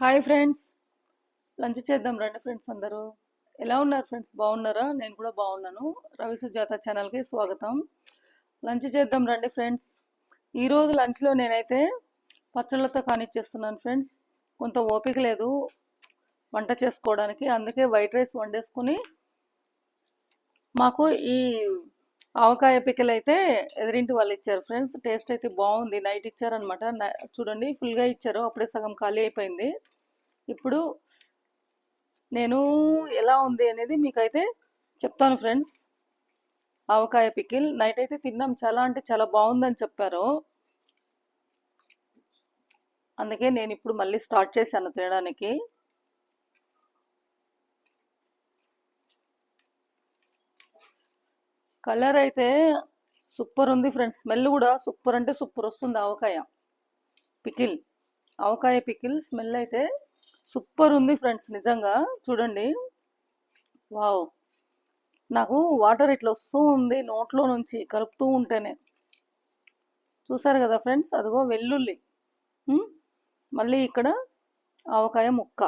Hi friends lunch చేద్దాం రండి friends అందరూ. ఎలా ఉన్నారు ఫ్రెండ్స్ బాగున్నారా? నేను కూడా బాగున్నాను. రవి సుజాత ఛానల్కి స్వాగతం. లంచ్ చేద్దాం రండి ఫ్రెండ్స్ ఈరోజు లంచ్లో నేనైతే పచ్చళ్ళతో కానిచ్చేస్తున్నాను ఫ్రెండ్స్ కొంత ఓపిక లేదు వంట చేసుకోవడానికి. అందుకే వైట్ రైస్ వండేసుకుని మాకు ఈ ఆవకాయ పిక్కలు అయితే ఎదిరింటి వాళ్ళు ఇచ్చారు ఫ్రెండ్స్. టేస్ట్ అయితే బాగుంది. నైట్ ఇచ్చారనమాట చూడండి ఫుల్గా ఇచ్చారు. అప్పుడే సగం ఖాళీ అయిపోయింది. ఇప్పుడు నేను ఎలా ఉంది అనేది మీకైతే చెప్తాను ఫ్రెండ్స్. ఆవకాయ పికిల్ నైట్ అయితే తిన్నాం. చాలా అంటే చాలా బాగుందని చెప్పారు. అందుకే నేను ఇప్పుడు మళ్ళీ స్టార్ట్ చేశాను తినడానికి. కలర్ అయితే సూపర్ ఉంది ఫ్రెండ్స్. స్మెల్ కూడా సూపర్ అంటే సూపర్ వస్తుంది avakaya. Pickle avakaya pickle smell అయితే సూపర్ ఉంది ఫ్రెండ్స్ నిజంగా. చూడండి. వావ్. నాకు వాటర్ ఇట్లా వస్తూ ఉంది నోట్లో నుంచి కలుపుతూ ఉంటేనే. చూసారు కదా ఫ్రెండ్స్? అదిగో వెల్లుల్లి. మళ్ళీ ఇక్కడ ఆవకాయ ముక్క.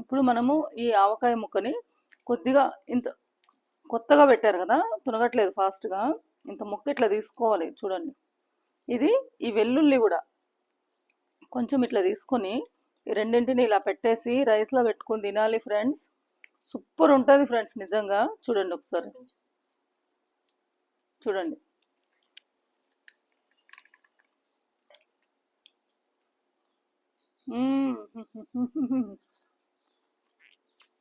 ఇప్పుడు మనము ఈ ఆవకాయ ముక్కని కొద్దిగా ఇంత కొత్తగా పెట్టారు కదా తునగట్లేదు ఫాస్ట్గా. ఇంత ముక్క ఇట్లా తీసుకోవాలి చూడండి. ఇది ఈ వెల్లుల్లి కూడా. కొంచెం ఇట్లా తీసుకొని ఈ రెండింటిని ఇలా పెట్టేసి రైస్లో పెట్టుకొని తినాలి ఫ్రెండ్స్. సూపర్ ఉంటుంది ఫ్రెండ్స్ నిజంగా. చూడండి ఒకసారి. చూడండి.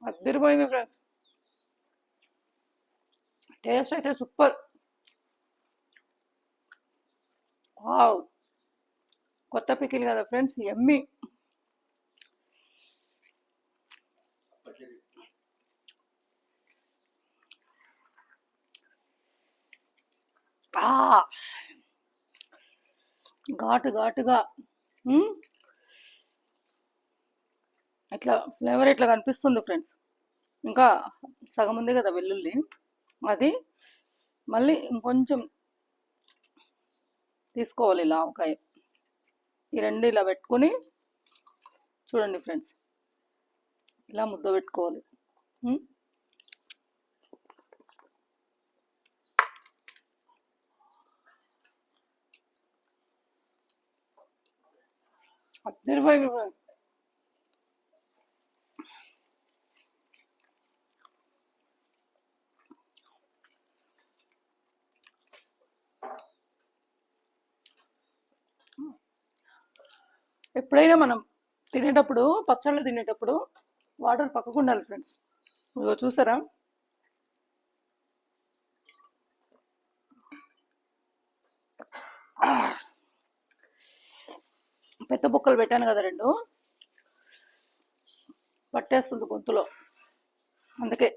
అద్దరిపోయింది ఫ్రెండ్స్. టేస్ట్ అయితే సూపర్. వావ్. కొత్త పికిల్ కదా ఫ్రెండ్స్ ఎమ్మి ఆ. ఘాటు ఘాటుగా. ఇట్లా ఫ్లేవర్ ఇట్లా కనిపిస్తుంది ఫ్రెండ్స్. ఇంకా సగం ఉంది కదా వెల్లుల్లి. అది మళ్ళీ ఇంకొంచెం తీసుకోవాలి ఇలా ఆవకాయ ఈ రెండు ఇలా పెట్టుకొని చూడండి ఫ్రెండ్స్ ఇలా ముద్ద పెట్టుకోవాలి ఉం? ఎప్పుడైనా మనం తినేటప్పుడు పచ్చళ్ళు తినేటప్పుడు వాటర్ పక్కకు ఉండాలి ఫ్రెండ్స్. ఇదిగో చూసారా? పెద్ద బుక్కలు పెట్టాను కదా రెండు. పట్టేస్తుంది గొంతులో. అందుకే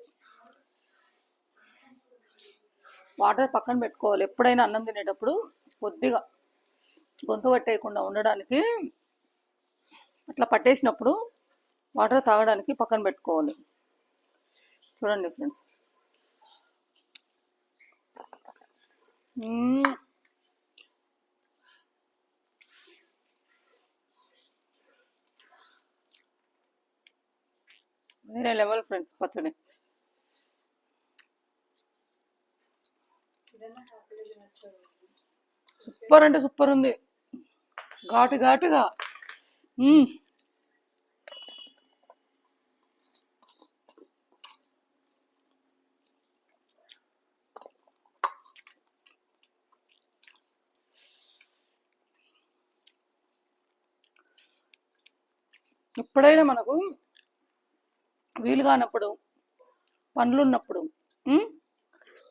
వాటర్ పక్కన పెట్టుకోవాలి. ఎప్పుడైనా అన్నం తినేటప్పుడు కొద్దిగా గొంతు పట్టేయకుండా ఉండడానికి అట్లా పట్టేసినప్పుడు వాటర్ తాగడానికి పక్కన పెట్టుకోవాలి. చూడండి ఫ్రెండ్స్. వేరే లెవెల్ ఫ్రెండ్స్ పచ్చడి. సూపర్ అంటే సూపర్ ఉంది. ఘాటు ఘాటుగా. ఎప్పుడైనా మనకు వీలు కానప్పుడు పనులు ఉన్నప్పుడు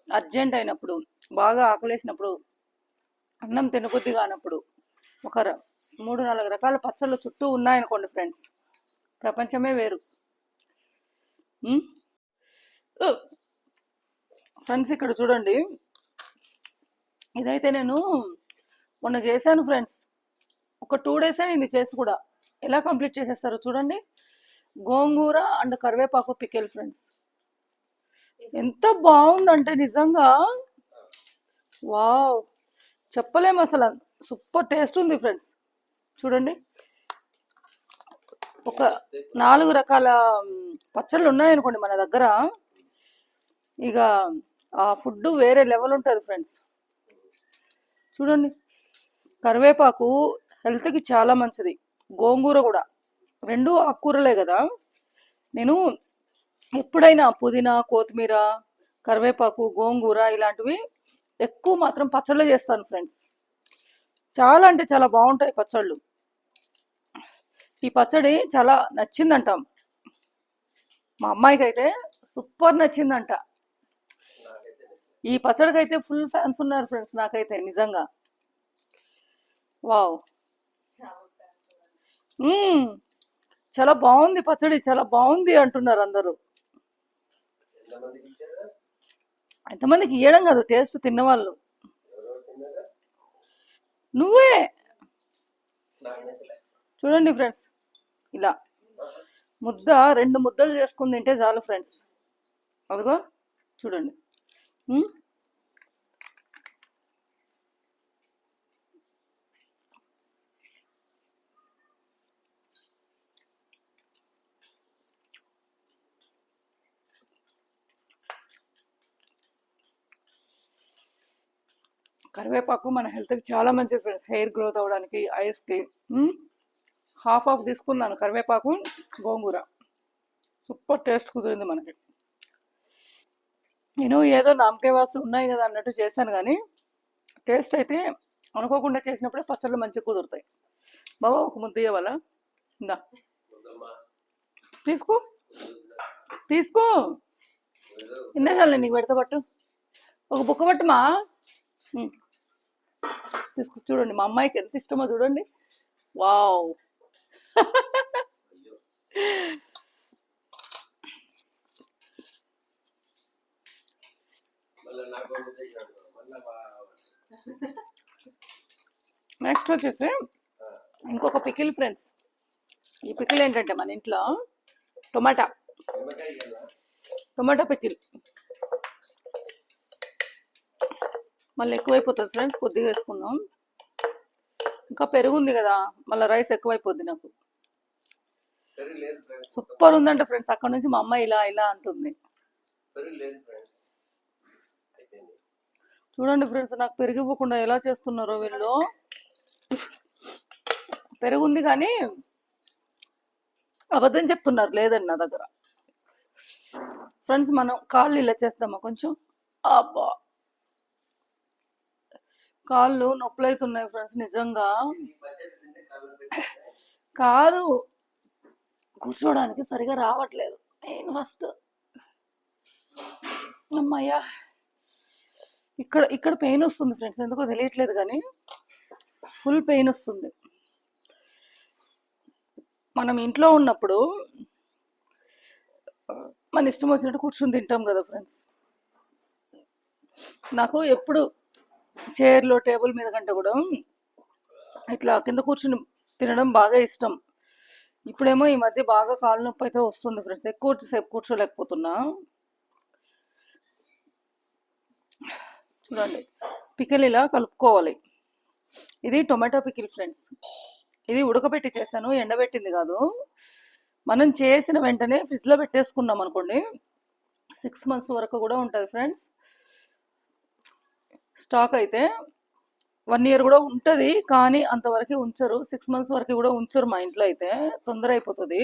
అర్జెంట్ అయినప్పుడు బాగా ఆకలేసినప్పుడు అన్నం తినబుద్ధి కానప్పుడు ఒక మూడు నాలుగు రకాల పచ్చళ్ళు చుట్టూ ఉన్నాయనుకోండి ఫ్రెండ్స్. ప్రపంచమే వేరు. ఫ్రెండ్స్ ఇక్కడ చూడండి. ఇదైతే నేను మొన్న చేశాను ఫ్రెండ్స్. ఒక టూ డేస్ అయింది చేసి కూడా. ఎలా కంప్లీట్ చేసేస్తారు చూడండి. గోంగూర అండ్ కరివేపాకు పికెల్ ఫ్రెండ్స్. ఎంత బాగుందంటే నిజంగా. వావ్. చెప్పలేము అసలు. సూపర్ టేస్ట్ ఉంది ఫ్రెండ్స్. చూడండి. ఒక నాలుగు రకాల పచ్చళ్ళు ఉన్నాయనుకోండి మన దగ్గర. ఇక ఆ ఫుడ్ వేరే లెవెల్ ఉంటుంది ఫ్రెండ్స్. చూడండి. కరివేపాకు హెల్త్కి చాలా మంచిది. గోంగూర కూడా. రెండు ఆకుకూరలే కదా. నేను ఎప్పుడైనా పుదీనా కొత్తిమీర కరివేపాకు గోంగూర ఇలాంటివి ఎక్కువ మాత్రం పచ్చళ్ళు చేస్తాను ఫ్రెండ్స్. చాలా అంటే చాలా బాగుంటాయి పచ్చళ్ళు. ఈ పచ్చడి చాలా నచ్చిందంట. మా అమ్మాయికి అయితే సూపర్ నచ్చిందంట. ఈ పచ్చడికి అయితే ఫుల్ ఫ్యాన్స్ ఉన్నారు ఫ్రెండ్స్ నాకైతే నిజంగా. వావ్. చాలా బాగుంది పచ్చడి చాలా బాగుంది అంటున్నారు అందరూ. ఎంతమందికి ఇవ్వడం కాదు టేస్ట్ తిన్నవాళ్ళు. నువ్వే? చూడండి ఫ్రెండ్స్. ఇలా. ముద్ద రెండు ముద్దలు చేసుకుని తింటే చాలు ఫ్రెండ్స్. అదిగో చూడండి. కరివేపాకు మన హెల్త్కి చాలా మంచిది ఫ్రెండ్స్. హెయిర్ గ్రోత్ అవ్వడానికి ఐస్కి హాఫ్ ఆఫ్ తీసుకున్నాను కరివేపాకు గోంగూర. సూపర్ టేస్ట్ కుదిరింది మనకి. నేను ఏదో నామకే వాసు ఉన్నాయి కదా అన్నట్టు చేశాను కానీ టేస్ట్ అయితే అనుకోకుండా చేసినప్పుడే పచ్చళ్ళు మంచిగా కుదురుతాయి. బాబా ఒక ముద్ద ఇవ్వాల ఇందా. తీసుకో. తీసుకో. వద్దు. ఇందాక నీకు పెడతా పట్టు. ఒక బుక్క పట్టుమా? తీసుకో చూడండి. మా అమ్మాయికి ఎంత ఇష్టమో చూడండి. వావ్. నెక్స్ట్ వచ్చేసి ఇంకొక పికిల్ ఫ్రెండ్స్. ఈ పికిల్ ఏంటంటే మన ఇంట్లో టొమాటా. Tomato pickle. మళ్ళీ ఎక్కువైపోతుంది ఫ్రెండ్స్ కొద్దిగా వేసుకుందాం. ఇంకా పెరుగు ఉంది కదా మళ్ళీ రైస్ ఎక్కువైపోద్ది నాకు. సూపర్ ఉందంట ఫ్రెండ్స్ అక్కడ నుంచి మా అమ్మ ఇలా ఇలా అంటుంది. చూడండి ఫ్రెండ్స్ నాకు పెరుగు ఇవ్వకుండా ఎలా చేస్తున్నారో వీళ్ళు. పెరుగు ఉంది కానీ అబద్ధం చెప్తున్నారు లేదండి నా దగ్గర. ఫ్రెండ్స్ మనం కాళ్ళు ఇలా చేస్తామా కొంచెం? అబ్బా! కాళ్ళు నొప్పులు అవుతున్నాయి ఫ్రెండ్స్ నిజంగా. కాదు కూర్చోడానికి సరిగా రావట్లేదు. నేను ఫస్ట్. అమ్మయ్యా. ఇక్కడ ఇక్కడ పెయిన్ వస్తుంది ఫ్రెండ్స్ ఎందుకో తెలియట్లేదు కానీ ఫుల్ పెయిన్ వస్తుంది. మనం ఇంట్లో ఉన్నప్పుడు మన ఇష్టం వచ్చినట్టు కూర్చొని తింటాం కదా ఫ్రెండ్స్ నాకు ఎప్పుడు చైర్లో టేబుల్ మీద కంటే కూడా ఇట్లా కింద కూర్చుని తినడం బాగా ఇష్టం. ఇప్పుడేమో ఈ మధ్య బాగా కాళ్ళ నొప్పి అయితే వస్తుంది ఫ్రెండ్స్. ఎక్కువ సేపు కూర్చోలేకపోతున్నా. చూడండి. పికిల్ ఇలా కలుపుకోవాలి. ఇది టొమాటో పికిల్ ఫ్రెండ్స్. ఇది ఉడకబెట్టి చేశాను ఎండబెట్టింది కాదు. మనం చేసిన వెంటనే ఫ్రిడ్జ్లో పెట్టేసుకున్నాం అనుకోండి సిక్స్ మంత్స్ వరకు కూడా ఉంటుంది ఫ్రెండ్స్. స్టాక్ అయితే వన్ ఇయర్ కూడా ఉంటుంది కానీ అంతవరకు ఉంచరు. సిక్స్ మంత్స్ వరకు కూడా ఉంచరు మా ఇంట్లో అయితే. తొందర అయిపోతుంది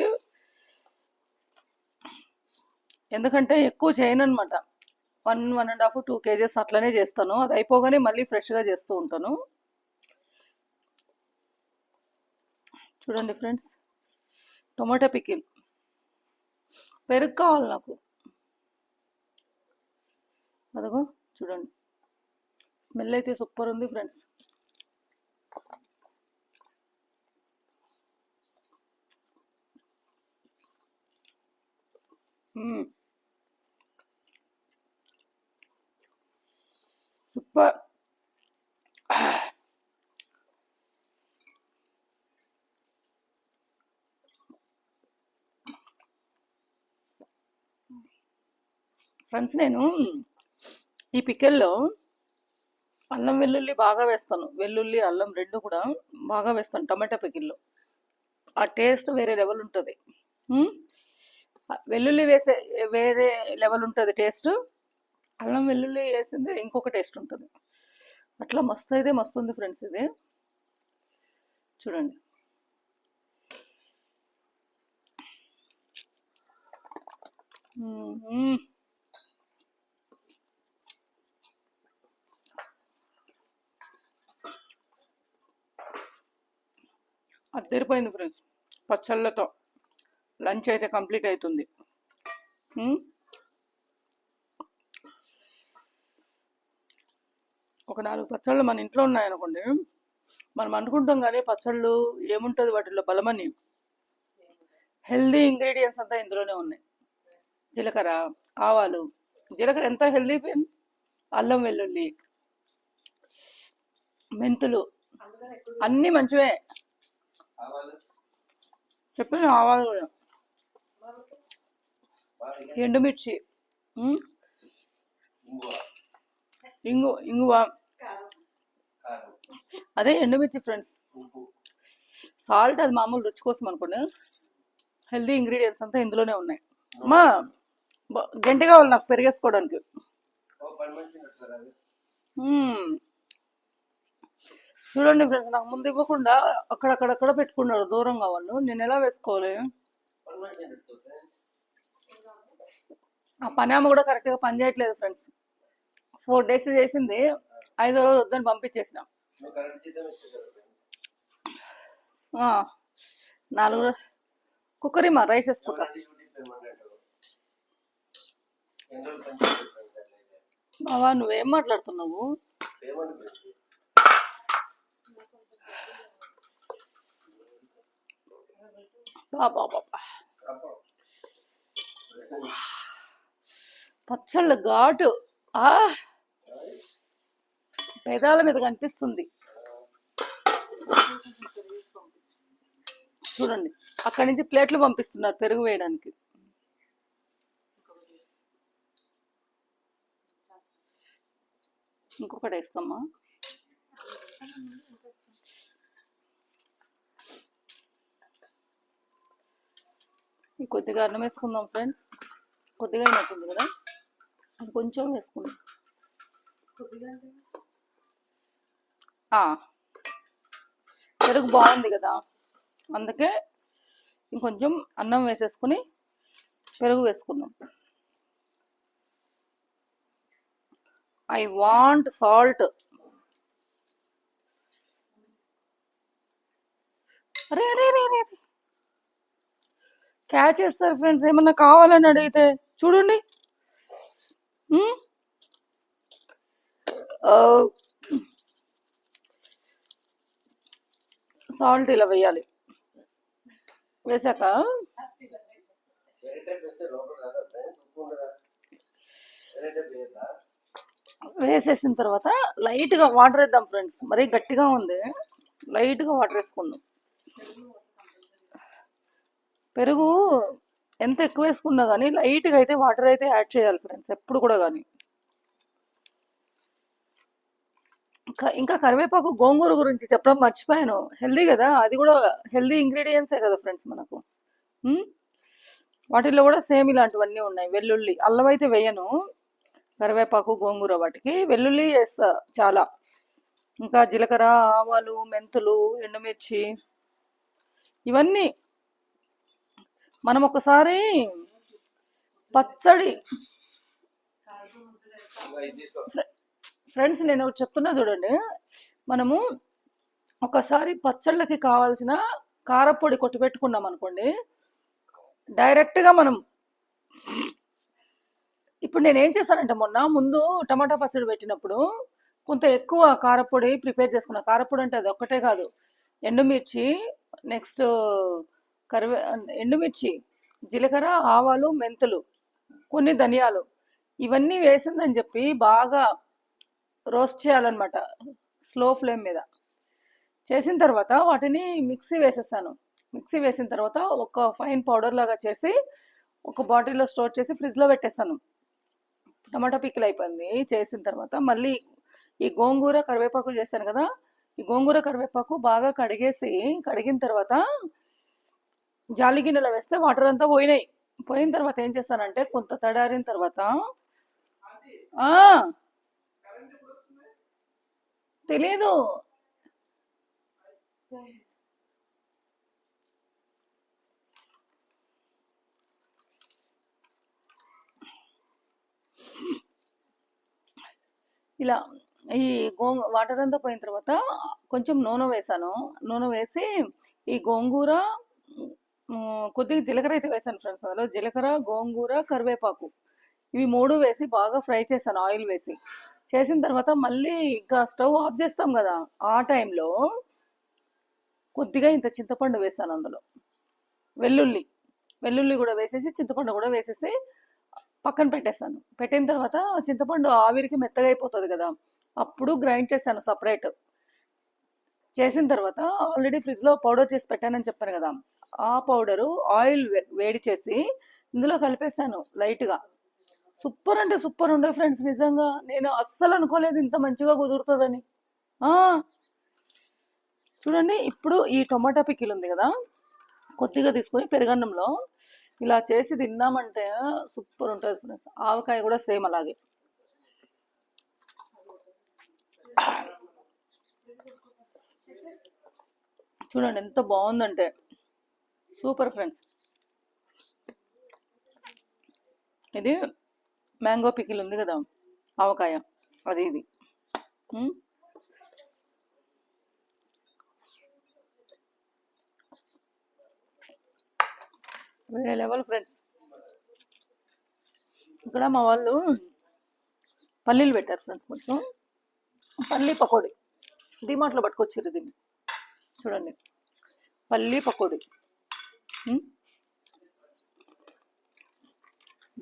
ఎందుకంటే ఎక్కువ చేయను అనమాట one one and half two kgs అట్లనే చేస్తాను. అది అయిపోగానే మళ్ళీ ఫ్రెష్గా చేస్తూ ఉంటాను. చూడండి ఫ్రెండ్స్. టొమాటో పికిల్ పెరుగు కావాలి నాకు. అదిగో చూడండి. స్మెల్ అయితే సూపర్ ఉంది ఫ్రెండ్స్. సూపర్. ఫ్రెండ్స్ నేను ఈ పికెల్లో అల్లం వెల్లుల్లి బాగా వేస్తాను. వెల్లుల్లి అల్లం రెండు కూడా బాగా వేస్తాను టమాటా పికిల్లో. ఆ టేస్ట్ వేరే లెవెల్ ఉంటుంది. వెల్లుల్లి వేసే వేరే లెవెల్ ఉంటుంది టేస్ట్. అల్లం వెల్లుల్లి వేసింది ఇంకొక టేస్ట్ ఉంటుంది. అట్లా మస్తు అయితే మస్తు ఉంది ఫ్రెండ్స్ ఇది. చూడండి. మ్మ్. అద్దరిపోయింది ఫ్రెండ్స్. పచ్చళ్ళతో లంచ్ అయితే కంప్లీట్ అవుతుంది. ఒక నాలుగు పచ్చళ్ళు మన ఇంట్లో ఉన్నాయనుకోండి మనం అనుకుంటాం కానీ పచ్చళ్ళు ఏముంటుంది వాటిలో? బలమని. హెల్దీ ఇంగ్రీడియంట్స్ అంతా ఇందులోనే ఉన్నాయి. జీలకర్ర ఆవాలు. జీలకర్ర ఎంత హెల్దీ అల్లం వెల్లుల్లి మెంతులు. అన్నీ మంచివే. చెప్పాను ఆవాలు కూడా. ఎండుమిర్చి ఇంగు ఇంగువ. అదే ఎండుమిర్చి ఫ్రెండ్స్. సాల్ట్ అది మామూలు రుచి కోసం అనుకోండి. హెల్దీ ఇంగ్రీడియంట్స్ అంతా ఇందులోనే ఉన్నాయి. అమ్మా బ- గంట కావాలి నాకు పెరిగేసుకోవడానికి. చూడండి ఫ్రెండ్స్ నాకు ముందు ఇవ్వకుండా అక్కడక్కడక్కడ పెట్టుకున్నాడు దూరంగా వాళ్ళు. నేను ఎలా వేసుకోవాలి? ఆ పని ఆమె కూడా కరెక్ట్గా పని చేయట్లేదు ఫ్రెండ్స్ ఫోర్ డేస్ చేసింది ఐదో రోజు వద్దని పంపించేసినాం. నాలుగు రోజు కుక్కర్ మా రైస్ వేసుకుంటా. ఎవరంటే బావా నువ్వేం మాట్లాడుతున్నావు? బాబా బాబా పచ్చళ్ళ ఘాటు ఆ పేదాల మీద కనిపిస్తుంది చూడండి. అక్కడి నుంచి ప్లేట్లు పంపిస్తున్నారు పెరుగు వేయడానికి. ఇంకొకటి వేస్తామా? కొద్దిగా అన్నం వేసుకుందాం ఫ్రెండ్స్ కొద్దిగా అయినట్టుంది కదా? అది కొంచెం వేసుకుందాం. కొద్దిగా పెరుగు బాగుంది కదా? అందుకే ఇంకొంచెం అన్నం వేసేసుకుని పెరుగు వేసుకుందాం. ఐ వాంట్ సాల్ట్ అరే అరే అరే అరే. క్యాచ్ చేస్తారు ఫ్రెండ్స్ ఏమన్నా కావాలని అడిగితే చూడండి. సాల్ట్ ఇలా వేయాలి. వేసాక? వేసేసిన తర్వాత లైట్గా వాటర్ వేద్దాం ఫ్రెండ్స్. మరీ గట్టిగా ఉంది. లైట్గా వాటర్ వేసుకుందాం. పెరుగు ఎంత ఎక్కువ వేసుకున్నా కానీ లైట్గా అయితే వాటర్ అయితే యాడ్ చేయాలి ఫ్రెండ్స్ ఎప్పుడు కూడా కానీ ఇంకా ఇంకా కరివేపాకు గోంగూర గురించి చెప్పడం మర్చిపోయాను. హెల్దీ కదా అది కూడా హెల్దీ ఇంగ్రీడియంట్సే కదా ఫ్రెండ్స్ మనకు. వాటిల్లో కూడా సేమ్ ఇలాంటివన్నీ ఉన్నాయి. వెల్లుల్లి అల్లం అయితే వేయను. కరివేపాకు గోంగూర వాటికి. వెల్లుల్లి వేస్తా చాలా. ఇంకా జీలకర్ర ఆవాలు మెంతులు ఎండుమిర్చి. ఇవన్నీ మనం ఒకసారి పచ్చడి ఫ్రెండ్స్ నేను ఒకటి చెప్తున్నా చూడండి. మనము ఒకసారి పచ్చళ్ళకి కావాల్సిన కారపొడి కొట్టి పెట్టుకున్నాం అనుకోండి డైరెక్ట్గా మనం ఇప్పుడు నేను ఏం చేశానంటే మొన్న ముందు టమాటా పచ్చడి పెట్టినప్పుడు కొంత ఎక్కువ కారపొడి ప్రిపేర్ చేసుకున్నా. కారపొడి అంటే అది ఒక్కటే కాదు ఎండుమిర్చి నెక్స్ట్ కరివే ఎండుమిర్చి జీలకర్ర ఆవాలు మెంతులు కొన్ని ధనియాలు. ఇవన్నీ వేసిందని చెప్పి బాగా రోస్ట్ చేయాలన్నమాట స్లో ఫ్లేమ్ మీద. చేసిన తర్వాత వాటిని మిక్సీ వేసేసాను. మిక్సీ వేసిన తర్వాత ఒక ఫైన్ పౌడర్ లాగా చేసి ఒక బాటిల్లో స్టోర్ చేసి ఫ్రిడ్జ్లో పెట్టేస్తాను టమాటా పిక్కలు అయిపోయింది. చేసిన తర్వాత మళ్ళీ ఈ గోంగూర కరివేపాకు చేశాను కదా ఈ గోంగూర కరివేపాకు బాగా కడిగేసి కడిగిన తర్వాత జాలి గిన్నెలో వేస్తే వాటర్ అంతా పోయినాయి. పోయిన తర్వాత ఏం చేస్తానంటే కొంత తడారిన తర్వాత ఆ! తెలీదు. ఇలా ఈ గోంగ వాటర్ అంతా పోయిన తర్వాత కొంచెం నూనె వేసాను. నూనె వేసి ఈ గోంగూర కొద్దిగా జీలకర్ర అయితే వేసాను ఫ్రెండ్స్ అందులో. జీలకర్ర గోంగూర కరివేపాకు. ఇవి మూడు వేసి బాగా ఫ్రై చేశాను ఆయిల్ వేసి. చేసిన తర్వాత మళ్ళీ ఇంకా స్టవ్ ఆఫ్ చేస్తాం కదా ఆ టైంలో కొద్దిగా ఇంత చింతపండు వేసాను అందులో. వెల్లుల్లి వెల్లుల్లి కూడా వేసేసి చింతపండు కూడా వేసేసి పక్కన పెట్టేస్తాను పెట్టిన తర్వాత చింతపండు ఆవిరికి మెత్తగా అయిపోతుంది కదా అప్పుడు గ్రైండ్ చేశాను సపరేట్. చేసిన తర్వాత ఆల్రెడీ ఫ్రిడ్జ్లో పౌడర్ చేసి పెట్టానని చెప్పాను కదా ఆ పౌడరు ఆయిల్ వేడి చేసి ఇందులో కలిపేసాను లైట్గా. సూపర్ అంటే సూపర్ ఉండే ఫ్రెండ్స్ నిజంగా. నేను అస్సలు అనుకోలేదు ఇంత మంచిగా కుదురుతుందని. ఆ, చూడండి ఇప్పుడు ఈ టొమాటో పికిల్ ఉంది కదా కొద్దిగా తీసుకొని పెరుగన్నంలో ఇలా చేసి తిన్నామంటే సూపర్ ఉంటుంది ఫ్రెండ్స్. ఆవకాయ కూడా సేమ్ అలాగే. చూడండి ఎంత బాగుందంటే. Super friends. ఇది మ్యాంగో పికిల్ ఉంది కదా ఆవకాయ అది ఇది. ఉమ్. వేరే లెవెల్ ఫ్రెండ్స్. ఇక్కడ మా వాళ్ళు పల్లీలు పెట్టారు ఫ్రెండ్స్ కొంచెం. పల్లీ పకోడీ. డిమార్ట్లో పట్టుకొచ్చారు దీన్ని. చూడండి. పల్లీ పకోడీ.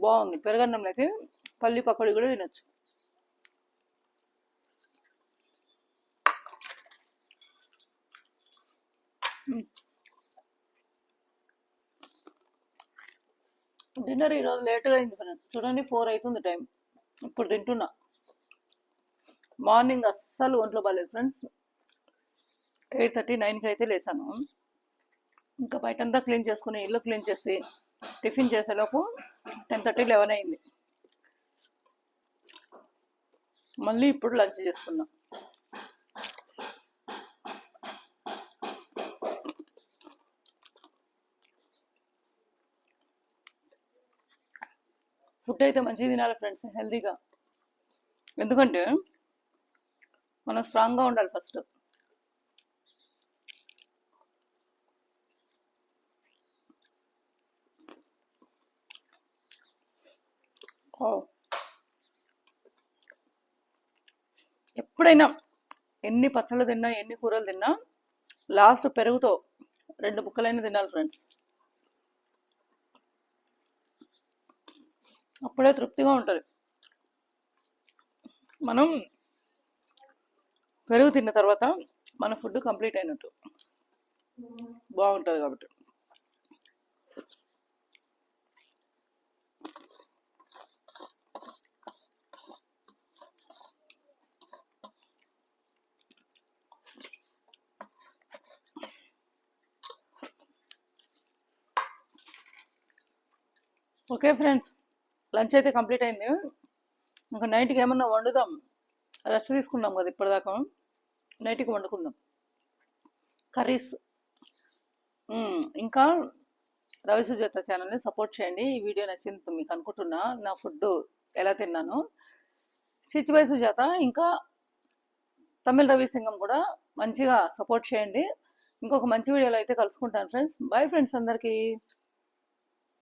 బాగుంది. పెరగన్నంలో అయితే పల్లి పకోడీ కూడా తినొచ్చు. డిన్నర్ ఈరోజు లేట్గా అయింది ఫ్రెండ్స్. చూడండి ఫోర్ అవుతుంది టైం. ఇప్పుడు తింటున్నా. మార్నింగ్ అస్సలు ఒంట్లో బాగాలేదు ఫ్రెండ్స్. ఎయిట్ థర్టీ నైన్కి అయితే లేసాను. ఇంకా బయటంతా క్లీన్ చేసుకుని ఇల్లు క్లీన్ చేసి టిఫిన్ చేసేలోపు టెన్ థర్టీ లెవెన్ అయింది. మళ్ళీ ఇప్పుడు లంచ్ చేస్తున్నా. ఫుడ్ అయితే మంచిగా తినాలి ఫ్రెండ్స్ హెల్తీగా. ఎందుకంటే మనం స్ట్రాంగ్గా ఉండాలి ఫస్ట్. ఎప్పుడైనా ఎన్ని పచ్చళ్ళు తిన్నా ఎన్ని కూరలు తిన్నా లాస్ట్ పెరుగుతో రెండు ముక్కలైనా తినాలి ఫ్రెండ్స్. అప్పుడే తృప్తిగా ఉంటుంది. మనం పెరుగు తిన్న తర్వాత మన ఫుడ్ కంప్లీట్ అయినట్టు. బాగుంటుంది కాబట్టి. ఓకే ఫ్రెండ్స్ లంచ్ అయితే కంప్లీట్ అయింది. ఇంకా నైట్కి ఏమన్నా వండుదాం. రెస్ట్ తీసుకున్నాం కదా ఇప్పటిదాకా. నైట్కి వండుకుందాం. కర్రీస్. ఇంకా రవి సుజాత ఛానల్ని సపోర్ట్ చేయండి. ఈ వీడియో నచ్చింది మీకు అనుకుంటున్నా. నా ఫుడ్ ఎలా తిన్నాను. Stitch by Sujatha. ఇంకా తమిళ రవి సింగం కూడా మంచిగా సపోర్ట్ చేయండి. ఇంకొక మంచి వీడియోలో అయితే కలుసుకుంటాను ఫ్రెండ్స్. బాయ్ ఫ్రెండ్స్ అందరికీ.